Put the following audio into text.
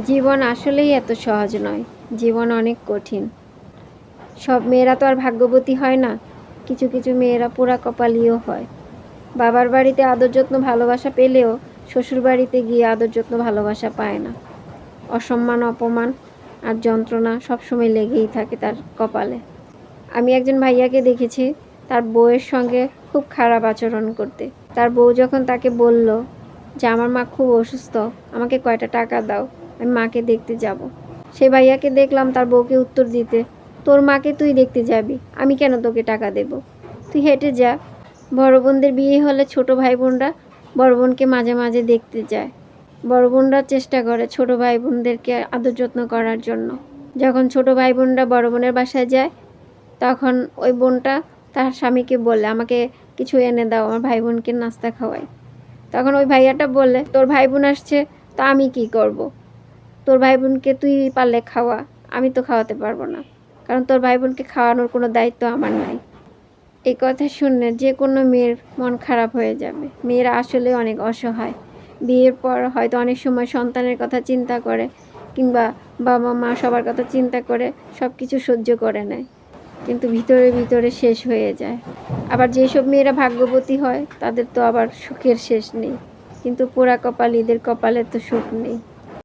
জীবন আসলেই এত সহজ নয়, জীবন অনেক কঠিন। সব মেয়েরা তো আর ভাগ্যবতী হয় না, কিছু কিছু মেয়েরা পোড়া কপালিও হয়। বাবার বাড়িতে আদর যত্ন ভালোবাসা পেলেও শ্বশুর বাড়িতে গিয়ে আদর যত্ন ভালোবাসা পায় না। অসম্মান, অপমান আর যন্ত্রণা সবসময় লেগেই থাকে তার কপালে। আমি একজন ভাইয়াকে দেখেছি, তার বউয়ের সঙ্গে খুব খারাপ আচরণ করতে। তার বউ যখন তাকে বলল যে, আমার মা খুব অসুস্থ, আমাকে কয়টা টাকা দাও। আমি মাকে দেখতে যাব। সেই ভাইয়াকে দেখলাম তার বউকে উত্তর দিতে, তোর মাকে তুই দেখতে যাবি, আমি কেন তোকে টাকা দেব? তুই হেঁটে যা। বড় বোনদের বিয়ে হলে ছোট ভাই বোনরা বড় বোনকে মাঝে মাঝে দেখতে যায়। বড় বোনরা চেষ্টা করে ছোট ভাই বোনদেরকে আদর যত্ন করার জন্য। যখন ছোট ভাই বোনরা বড় বোনের বাসায় যায়, তখন ওই বোনটা তার স্বামীকে বলে, আমাকে কিছু এনে দাও, আমার ভাই বোনকে নাস্তা খাওয়াই। তখন ওই ভাইয়াটা বললে তোর ভাই বোন আসছে, তা আমি কি করব। তোর ভাই বোনকে তুই পারলে খাওয়া, আমি তো খাওয়াতে পারব না। কারণ তোর ভাই বোনকে খাওয়ানোর কোনো দায়িত্ব আমার নাই। এই কথা শুনলে যে কোনো মেয়ের মন খারাপ হয়ে যাবে। মেয়েরা আসলে অনেক অসহায়। বিয়ের পর হয়তো অনেক সময় সন্তানের কথা চিন্তা করে কিংবা বাবা মা সবার কথা চিন্তা করে সব কিছু সহ্য করে নেয়। কিন্তু ভিতরে ভিতরে শেষ হয়ে যায়। আবার যেসব মেয়েরা ভাগ্যবতী হয়, তাদের তো আবার সুখের শেষ নেই। কিন্তু পোড়া কপালীদের কপালে তো সুখ নেই।